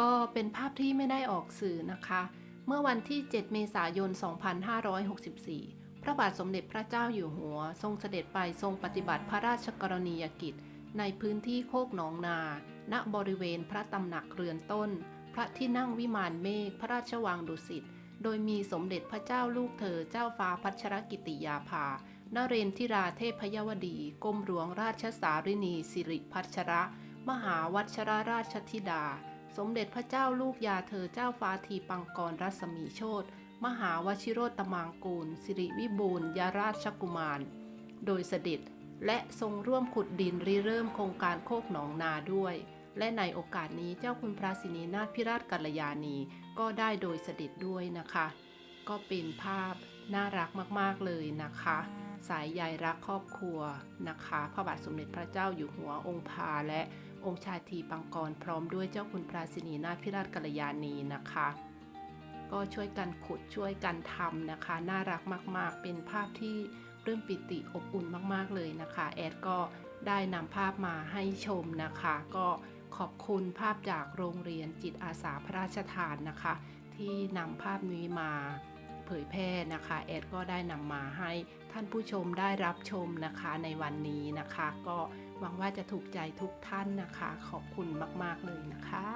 ก็เป็นภาพที่ไม่ได้ออกสื่อนะคะ เมื่อวันที่ 7 เมษายน 2564 พระบาทสมเด็จพระเจ้าอยู่หัว ทรงเสด็จไปทรงปฏิบัติพระราชกรณียกิจ ในพื้นที่โคกหนองนา ณ บริเวณพระตำหนักเรือนต้น พระที่นั่งวิมานเมฆ พระราชวังดุสิต โดยมีสมเด็จพระเจ้าลูกเธอเจ้าฟ้าพัชรกิติยาภานเรนทิราเทพยวดีกรมหลวงราชสารินีสิริพัชระ มหาวัชรราชธิดา สมเด็จพระเจ้าลูกยาเธอเจ้าฟ้าทีปังกรรัศมีโชตมหาวชิโรตมางกูล สิริวิบูลยาราชกุมาร โดยเสด็จและทรงร่วมขุดดินริเริ่มโครงการโคกหนองนาด้วย และในโอกาสนี้เจ้าคุณพระสินีนาถพิราชกัลยาณีก็ได้โดยเสด็จด้วยนะคะ ก็เป็นภาพน่ารักมากๆเลยนะคะ สายใยรักครอบครัวนะคะ พระบาทสมเด็จพระเจ้าอยู่หัวองค์พาและองค์ชายทีปังกรพร้อมด้วยเจ้าคุณพระสินีนาถพิราชกัลยาณีนะคะ ก็ช่วยกันขุดช่วยกันทำนะคะ น่ารักมากๆ เป็นภาพที่เริ่มปิติอบอุ่นมากๆเลยนะคะ แอดก็ได้นำภาพมาให้ชมนะคะ ก็ขอบคุณภาพจากโรงเรียนจิตอาสาพระราชทานนะคะ ที่นำภาพนี้มา เผยแพร่นะคะแอดก็ได้นำมาให้ท่านผู้ชมได้รับชมนะคะในวันนี้นะคะ ก็หวังว่าจะถูกใจทุกท่านนะคะ ขอบคุณมาก ๆ เลยนะคะ